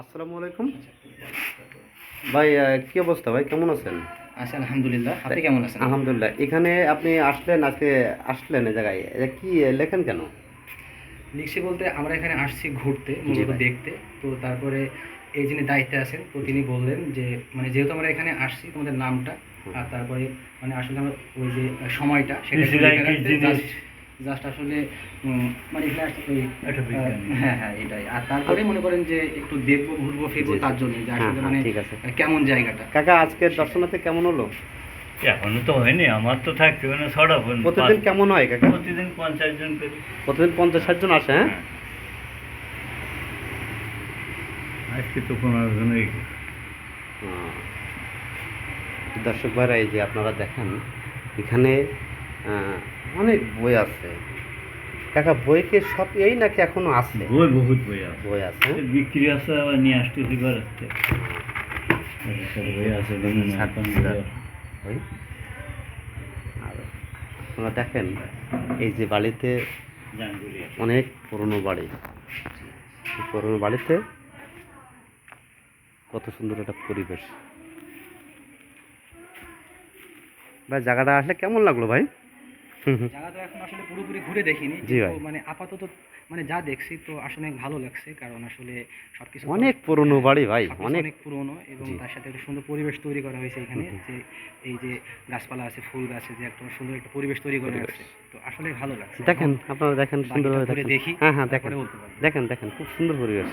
আসসালামু আলাইকুম। ভাই কি অবস্থা ভাই? কেমন আছেন? আচ্ছা আলহামদুলিল্লাহ। আপনি কেমন আছেন? আলহামদুলিল্লাহ। এখানে আপনি আসলেন আজকে আসলেন এই জায়গায়। কি লেখেন কেন? লিখছি বলতে আমরা এখানে আসছি ঘুরতে মূলত দেখতে। তো তারপরে এই যিনি দায়িত্বে আছেন তো তিনি বললেন যে মানে যেহেতু আমরা এখানে আসছি তোমাদের নামটা আর তারপরে মানে আসলে আমরা ওই যে সময়টা সেটা জাস্ট আসলে মানে হ্যাঁ হ্যাঁ এটাই। আর তারপরে মনে করেন যে একটু দেখব ঘুরবো ফিরবো। তার জন্য যে হ্যাঁ, আসলে হ্যাঁ, মানে কেমন জায়গাটা? কাকা আজকের দর্শনাতে কেমন হলো? এখনও তো হয়নি আমার তো থাকতে হবে না ছটা ফোন প্রতিদিন কেমন হয় কাকা? প্রতিদিন পঞ্চাশ জন করে। প্রতিদিন পঞ্চাশ ষাট জন আসে হ্যাঁ? হ্যাঁ। আজকে তো পনেরো জন এই। হুম। দর্শক ভাইরা এই যে আপনারা দেখেন এখানে অনেক বই আছে। কাকা বইকে সব এই নাকি এখনও আছে? বই বহুত বই আছে। বই আছে হ্যাঁ? বিক্রি আছে আবার নিয়ে আসতেছি বেড়াতে আছে বই আছে। আর আপনারা দেখেন এই যে বাড়িতে অনেক পুরনো বাড়ি। পুরনো বাড়িতে কত সুন্দর একটা পরিবেশ। ভাই জায়গাটা আসলে কেমন লাগল ভাই? হুম। তো এখন আসলে পুরোপুরি ঘুরে দেখিনি মানে আপাতত মানে যা দেখছি তো আসলে অনেক ভালো লাগছে কারণ আসলে সবকিছু অনেক পুরনো বাড়ি ভাই অনেক। পুরনো এবং তার সাথে একটা সুন্দর পরিবেশ তৈরি করা হয়েছে এখানে। যে এই যে গাছপালা আছে ফুল গাছ আছে যে একটা সুন্দর একটা পরিবেশ তৈরি করা হয়েছে। তো আসলে ভালো লাগছে। দেখেন আপনারা দেখেন সুন্দরভাবে দেখেন। দেখি হ্যাঁ হ্যাঁ দেখেন। দেখেন দেখেন খুব সুন্দর পরিবেশ।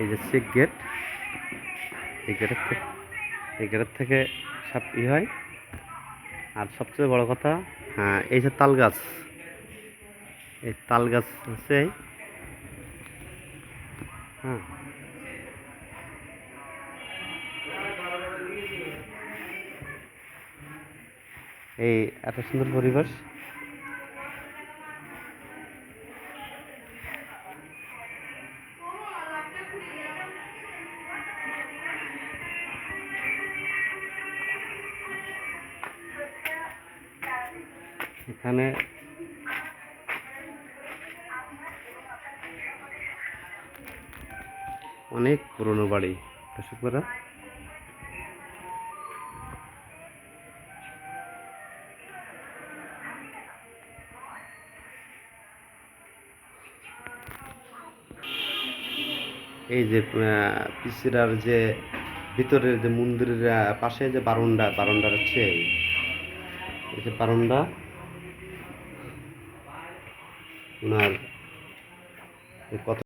এই যে চেক গেট। এই গেটের থেকে, এই গেটের থেকে সব ই হয় আর সবচেয়ে বড় কথা হ্যাঁ এই যে তাল গাছ, এই তাল গাছ হচ্ছে। হ্যাঁ এই এত সুন্দর পরিবেশ এখানে অনেক পুরনো বাড়ি দর্শকরা এই যে পিসিরার যে ভিতরের যে মন্দিরের পাশে যে বারন্ডা বারন্ডার হচ্ছে এই। যে বারন্ডা ওনার কত